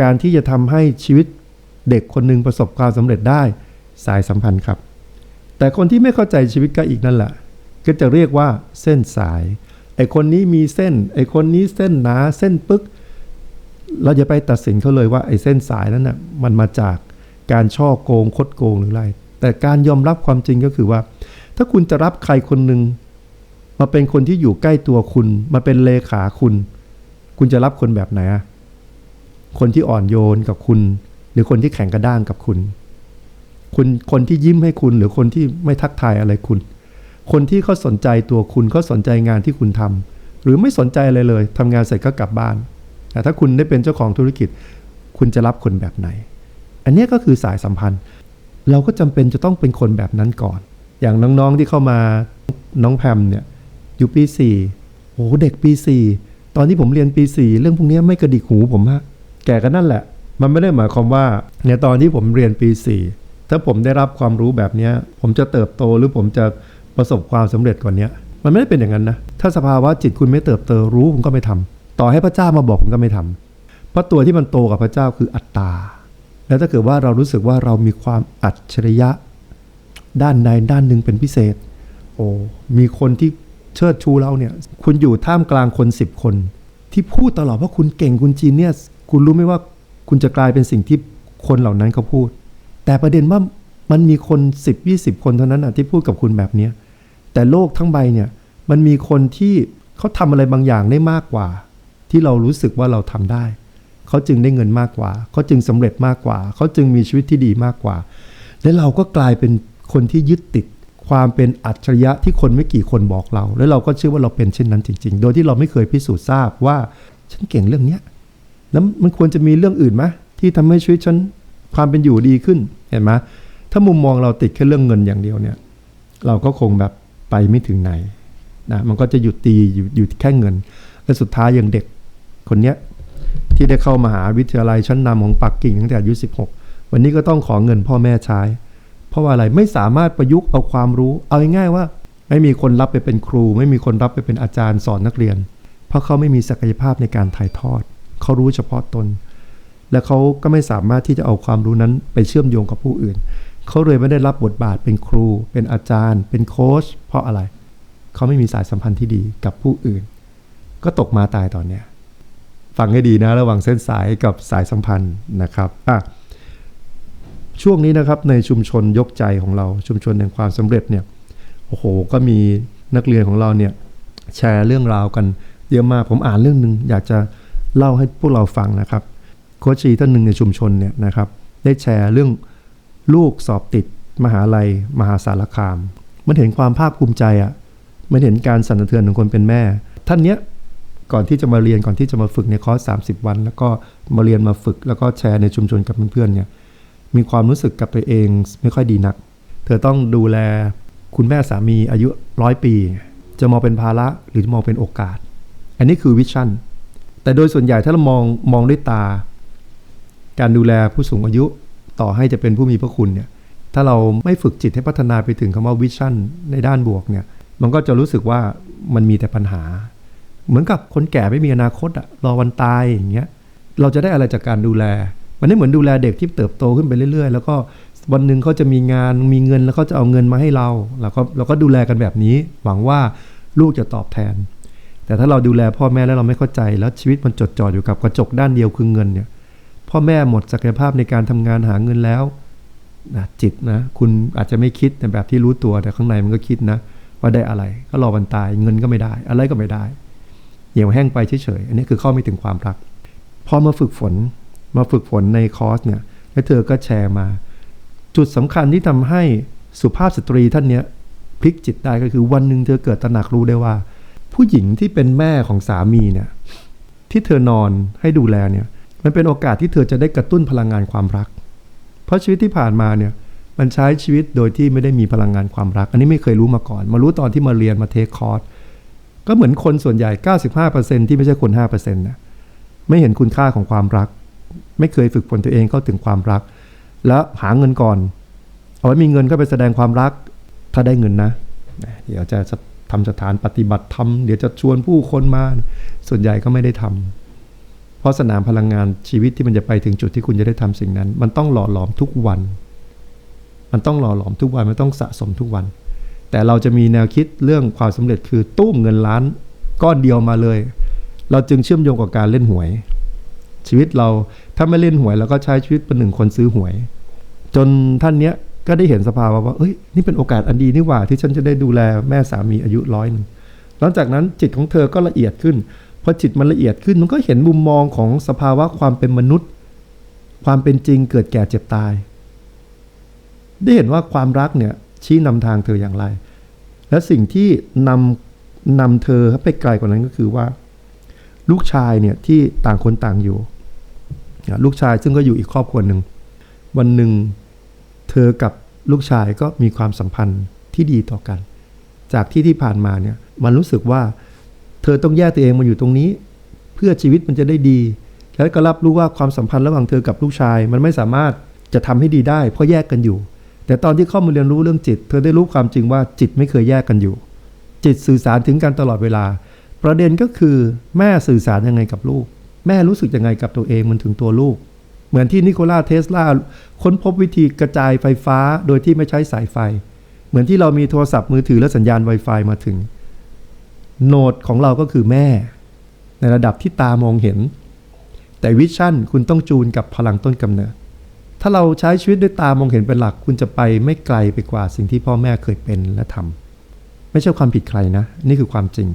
การที่จะทำให้ชีวิตเด็กคนหนึ่งประสบความสำเร็จได้สายสัมพันธ์ครับ แต่คนที่ไม่เข้าใจชีวิตก็อีกนั่นแหละก็จะเรียกว่าเส้นสายไอคนนี้มีเส้น ไอคนนี้เส้นหนาเส้นปึ๊กเราจะไปตัดสินเขาเลยว่าไอเส้นสายนั้นน่ะมันมาจากการช่อโกงคดโกงหรืออะไร แต่การยอมรับความจริงก็คือว่า ถ้าคุณจะรับใครคนหนึ่งมาเป็นคนที่อยู่ใกล้ตัวคุณ มาเป็นเลขาคุณ คุณจะรับคนแบบไหนอะ คนที่อ่อนโยนกับคุณ หรือคนที่แข็งกระด้างกับคุณ คุณคนที่ยิ้มให้คุณหรือคนที่ไม่ทักทายอะไรคุณ คนที่เขาสนใจตัวคุณเขาสนใจงานที่คุณทำหรือไม่สนใจอะไรเลยทำงานเสร็จก็กลับบ้านแต่ถ้าคุณได้เป็นเจ้าของธุรกิจ คุณจะรับคนแบบไหน อันนี้ก็คือสายสัมพันธ์ เราก็จำเป็นจะต้องเป็นคนแบบนั้นก่อน อย่างน้องๆที่เข้ามาน้องแพมเนี่ยอยู่ปีสี่โอ้โหเด็กปีสี่ตอนที่ผมเรียนปีสี่เรื่องพวกนี้ไม่กระดิกหูผมฮะ แก่กันนั่นแหละ มันไม่ได้หมายความว่า ในตอนที่ผมเรียนปีสี่ถ้าผมได้รับความรู้แบบนี้ผมจะเติบโตหรือผมจะประสบความสำเร็จกว่านี้มันไม่ได้เป็นอย่างนั้นนะ ถ้าสภาวะจิตคุณไม่เติบโตรู้ผมก็ไม่ทำต่อให้พระเจ้ามาบอกผมก็ไม่ทำเพราะตัวที่มันโตกับพระเจ้าคืออัตตา แล้วถ้าเกิดว่าเรารู้สึกว่าเรามีความอัจฉริยะ ด้านใดด้านหนึ่งเป็นพิเศษ โอ้ มีคนที่เชิดชูเราเนี่ย คุณอยู่ท่ามกลางคนสิบคน ที่พูดตลอดว่าคุณเก่งคุณจีเนี่ย คุณรู้ไหมว่าคุณจะกลายเป็นสิ่งที่คนเหล่านั้นเขาพูด แต่ประเด็นว่ามันมีคนสิบยี่สิบคนเท่านั้นอะที่พูดกับคุณแบบเนี้ยแต่โลกทั้งใบเนี่ยมันมีคนที่เขาทำอะไรบางอย่างได้มากกว่า ที่เรารู้สึกว่าเราทำได้ เขาจึงได้เงินมากกว่า เขาจึงสำเร็จมากกว่า เขาจึงมีชีวิตที่ดีมากกว่า และเราก็กลายเป็นคนที่ยึดติดความเป็นอัจฉริยะที่คนไม่กี่คนบอกเรา แล้วเราก็เชื่อว่าเราเป็นเช่นนั้นจริง ๆ โดยที่เราไม่เคยพิสูจน์ทราบว่าฉันเก่งเรื่องเนี้ย แล้วมันควรจะมีเรื่องอื่นไหมที่ทำให้ชีวิตฉันความเป็นอยู่ดีขึ้นเห็นไหมถ้ามุมมองเราติดแค่เรื่องเงินอย่างเดียวเนี่ย เราก็คงแบบไปไม่ถึงไหนนะมันก็จะหยุดตีอยู่อยู่แค่เงิน และสุดท้ายอย่างเด็กคนเนี้ยที่ได้เข้ามาหาวิทยาลัยชั้นนำของปักกิ่งตั้งแต่อายุ 16 วันนี้ก็ต้องขอเงินพ่อแม่ใช้ เพราะว่าอะไรไม่สามารถประยุกต์เอาความรู้ เอาง่ายๆว่า ไม่มีคนรับไปเป็นครู ไม่มีคนรับไปเป็นอาจารย์สอนนักเรียน เพราะเขาไม่มีศักยภาพในการถ่ายทอด เขารู้เฉพาะตน และเขาก็ไม่สามารถที่จะเอาความรู้นั้นไปเชื่อมโยงกับผู้อื่น เขาเลยไม่ได้รับบทบาทเป็นครู เป็นอาจารย์ เป็นโค้ชเพราะอะไร เขาไม่มีสายสัมพันธ์ที่ดีกับผู้อื่น ก็ตกมาตายตอนเนี้ยฟังให้ดีนะระหว่างเส้นสายกับสายสัมพันธ์นะครับอะช่วงนี้นะครับในชุมชนยกใจของเราชุมชนแห่งความสำเร็จเนี่ยโอ้โหก็มีนักเรียนของเราเนี่ยแชร์เรื่องราวกันเยอะมากผมอ่านเรื่องหนึ่งอยากจะ เล่าให้พวกเราฟังนะครับโคชชีท่านหนึ่งในชุมชนเนี่ยนะครับได้แชร์เรื่องลูกสอบติดมหาลัย มหาสารคาม มันเห็นความภาคภูมิใจอะ่ะมันเห็นการสั่นสะเทือนของคนเป็นแม่ ท่านเนี้ยก่อนที่จะมาเรียนก่อนที่จะมาฝึกในคอร์ส30 วัน แล้วก็มาเรียนมาฝึก แล้วก็แชร์ในชุมชนกับเพื่อนๆเนี่ยมีความรู้สึกกับตัวเองไม่ค่อยดีนัก เธอต้องดูแลคุณแม่สามีอายุร้อยปี จะมองเป็นภาระหรือมองเป็นโอกาส อันนี้คือวิชั่น แต่โดยส่วนใหญ่ถ้าเรามองมองด้วยตา การดูแลผู้สูงอายุต่อให้จะเป็นผู้มีพระคุณเนี่ยถ้าเราไม่ฝึกจิตให้พัฒนาไปถึงคำว่าวิชั่นในด้านบวกเนี่ยมันก็จะรู้สึกว่ามันมีแต่ปัญหา เหมือนกับคนแก่ไม่มีอนาคตอะรอวันตายอย่างเงี้ยเราจะได้อะไรจากการดูแล มันไม่เหมือนดูแลเด็กที่เติบโตขึ้นไปเรื่อย ๆ แล้วก็วันหนึ่งเขาจะมีงานมีเงินแล้วเขาจะเอาเงินมาให้เราเราก็เราก็ดูแลกันแบบนี้ หวังว่าลูกจะตอบแทน แต่ถ้าเราดูแลพ่อแม่แล้วเราไม่เข้าใจ แล้วชีวิตมันจดจ่ออยู่กับกระจกด้านเดียวคือเงินเนี่ยพ่อแม่หมดศักยภาพในการทำงานหาเงินแล้วนะจิตนะ คุณอาจจะไม่คิดในแบบที่รู้ตัวแต่ข้างในมันก็คิดนะ ว่าได้อะไรก็รอวันตายเงินก็ไม่ได้ อะไรก็ไม่ได้เหี่ยวแห้งไปเฉยๆอันนี้คือเข้าไม่ถึงความรักพอมาฝึกฝนมาฝึกฝนในคอร์สเนี่ยแล้วเธอก็แชร์มา จุดสำคัญที่ทำให้สุภาพสตรีท่านเนี้ยพลิกจิตได้ก็คือวันหนึ่งเธอเกิดตระหนักรู้ได้ว่า ผู้หญิงที่เป็นแม่ของสามีเนี่ยที่เธอนอนให้ดูแลเนี่ยมันเป็นโอกาสที่เธอจะได้กระตุ้นพลังงานความรัก เพราะชีวิตที่ผ่านมาเนี่ยมันใช้ชีวิตโดยที่ไม่ได้มีพลังงานความรัก อันนี้ไม่เคยรู้มาก่อน มารู้ตอนที่มาเรียนมาเทคคอร์สก็เหมือนคนส่วนใหญ่ 95%ที่ไม่ใช่คน5%นะไม่เห็นคุณค่าของความรัก ไม่เคยฝึกฝนตัวเองเข้าถึงความรัก แล้วหาเงินก่อน เอาไว้มีเงินก็ไปแสดงความรัก ถ้าได้เงินนะ เดี๋ยวจะ ทำสถานปฏิบัติธรรมเดี๋ยวจะชวนผู้คนมา ส่วนใหญ่ก็ไม่ได้ทำเพราะสนามพลังงานชีวิตที่มันจะไปถึงจุดที่คุณจะได้ทำสิ่งนั้น มันต้องหล่อหลอมทุกวัน มันต้องหล่อหลอมทุกวันมันต้องสะสมทุกวัน แต่เราจะมีแนวคิดเรื่องความสำเร็จคือตุ้มเงินล้านก้อนเดียวมาเลย เราจึงเชื่อมโยงกับการเล่นหวย ชีวิตเราถ้าไม่เล่นหวยเราก็ใช้ชีวิตเป็นหนึ่งคนซื้อหวย จนท่านเนี้ย ก็ได้เห็นสภาวะว่าเอ้ยนี่เป็นโอกาสอันดีนี่หว่าที่ฉันจะได้ดูแลแม่สามีอายุร้อยหนึ่งหลังจากนั้นจิตของเธอก็ละเอียดขึ้นพอจิตมันละเอียดขึ้นมันก็เห็นมุมมองของสภาวะความเป็นมนุษย์ ความเป็นจริงเกิดแก่เจ็บตาย ได้เห็นว่าความรักเนี่ยชี้นำทางเธออย่างไร และสิ่งที่นำนำเธอไปไกลกว่านั้นก็คือว่า ลูกชายเนี่ยที่ต่างคนต่างอยู่ ลูกชายซึ่งก็อยู่อีกครอบครัวหนึ่งวันหนึ่ง เธอกับลูกชายก็มีความสัมพันธ์ที่ดีต่อกัน จากที่ที่ผ่านมาเนี่ยมันรู้สึกว่าเธอต้องแยกตัวเองมาอยู่ตรงนี้ เพื่อชีวิตมันจะได้ดี แล้วก็รับรู้ว่าความสัมพันธ์ระหว่างเธอกับลูกชาย มันไม่สามารถจะทำให้ดีได้ เพราะแยกกันอยู่ แต่ตอนที่เข้ามาเรียนรู้เรื่องจิต เธอได้รู้ความจริงว่าจิตไม่เคยแยกกันอยู่ จิตสื่อสารถึงกันตลอดเวลา ประเด็นก็คือแม่สื่อสารยังไงกับลูก แม่รู้สึกยังไงกับตัวเองมันถึงตัวลูก เหมือนที่นิโคลาเทสลาค้นพบวิธีกระจายไฟฟ้าโดยที่ไม่ใช้สายไฟ เหมือนที่เรามีโทรศัพท์มือถือและสัญญาณ Wi-Fi มาถึง โนดของเราก็คือแม่ ในระดับที่ตามองเห็น แต่วิชั่นคุณต้องจูนกับพลังต้นกำเนิด ถ้าเราใช้ชีวิตด้วยตามองเห็นเป็นหลัก คุณจะไปไม่ไกลไปกว่าสิ่งที่พ่อแม่เคยเป็นและทำไม่ใช่ความผิดใครนะ นี่คือความจริง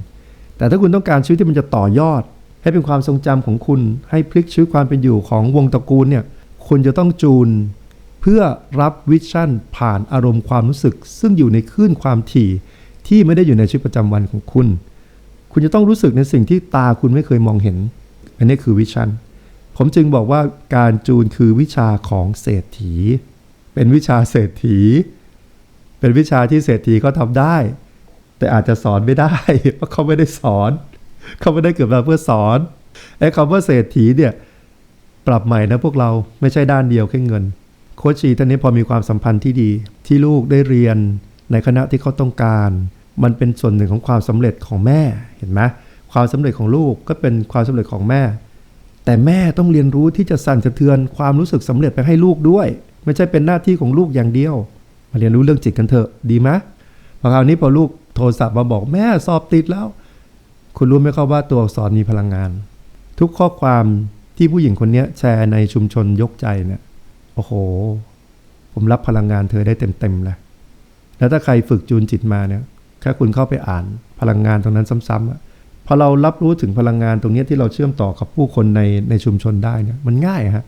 แต่ถ้าคุณต้องการชีวิตที่มันจะต่อยอด ให้เป็นความทรงจำของคุณให้พลิกชีวิตความเป็นอยู่ของวงตระกูลเนี่ยคุณจะต้องจูน เพื่อรับวิชั่นผ่านอารมณ์ความรู้สึก ซึ่งอยู่ในคลื่นความถี่ที่ไม่ได้อยู่ในชีวิตประจำวันของคุณ คุณจะต้องรู้สึกในสิ่งที่ตาคุณไม่เคยมองเห็น อันนี้คือวิชั่นผมจึงบอกว่าการจูนคือวิชาของเศรษฐี เป็นวิชาเศรษฐี เป็นวิชาที่เศรษฐีเขาทำได้ แต่อาจจะสอนไม่ได้เพราะเขาไม่ได้สอน เขาไม่ได้เกิดมาเพื่อสอนไอ้คำว่าเศรษฐีเนี่ยปรับใหม่นะพวกเราไม่ใช่ด้านเดียวแค่เงิน โคชีท่านนี้พอมีความสัมพันธ์ที่ดี ที่ลูกได้เรียนในคณะที่เขาต้องการ มันเป็นส่วนหนึ่งของความสำเร็จของแม่เห็นไหมความสำเร็จของลูกก็เป็นความสำเร็จของแม่ แต่แม่ต้องเรียนรู้ที่จะสั่นสะเทือนความรู้สึกสำเร็จไปให้ลูกด้วย ไม่ใช่เป็นหน้าที่ของลูกอย่างเดียว มาเรียนรู้เรื่องจิตกันเถอะดีไหมพอคราวนี้พอลูกโทรศัพท์มาบอกแม่สอบติดแล้ว คุณรู้ไหมครับว่าตัวอักษรมีพลังงาน ทุกข้อความที่ผู้หญิงคนนี้แชร์ในชุมชนยกใจเนี่ย โอ้โห ผมรับพลังงานเธอได้เต็มๆเลย แล้วถ้าใครฝึกจูนจิตมาเนี่ย แค่คุณเข้าไปอ่านพลังงานตรงนั้นซ้ำๆอะพอเรารับรู้ถึงพลังงานตรงนี้ที่เราเชื่อมต่อกับผู้คนในในชุมชนได้เนี่ยมันง่ายฮะ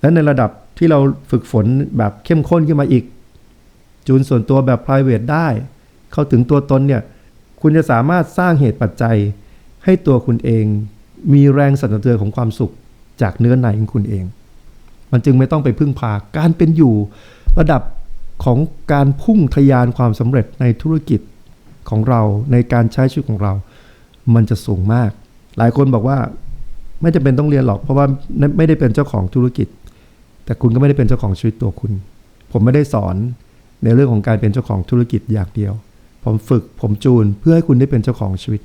และในระดับที่เราฝึกฝนแบบเข้มข้นขึ้นมาอีก จูนส่วนตัวแบบ private ได้ เข้าถึงตัวตนเนี่ย คุณจะสามารถสร้างเหตุปัจจัย ให้ตัวคุณเองมีแรงสั่นสะเทือนของความสุขจากเนื้อในของคุณเอง มันจึงไม่ต้องไปพึ่งพาการเป็นอยู่ระดับของการพุ่งทะยานความสำเร็จในธุรกิจของเราในการใช้ชีวิตของเรา มันจะสูงมาก หลายคนบอกว่าไม่จำเป็นต้องเรียนหรอก เพราะว่าไม่ได้เป็นเจ้าของธุรกิจ แต่คุณก็ไม่ได้เป็นเจ้าของชีวิตตัวคุณ ผมไม่ได้สอนในเรื่องของการเป็นเจ้าของธุรกิจอย่างเดียว ผมฝึกผมจูนเพื่อให้คุณได้เป็นเจ้าของชีวิต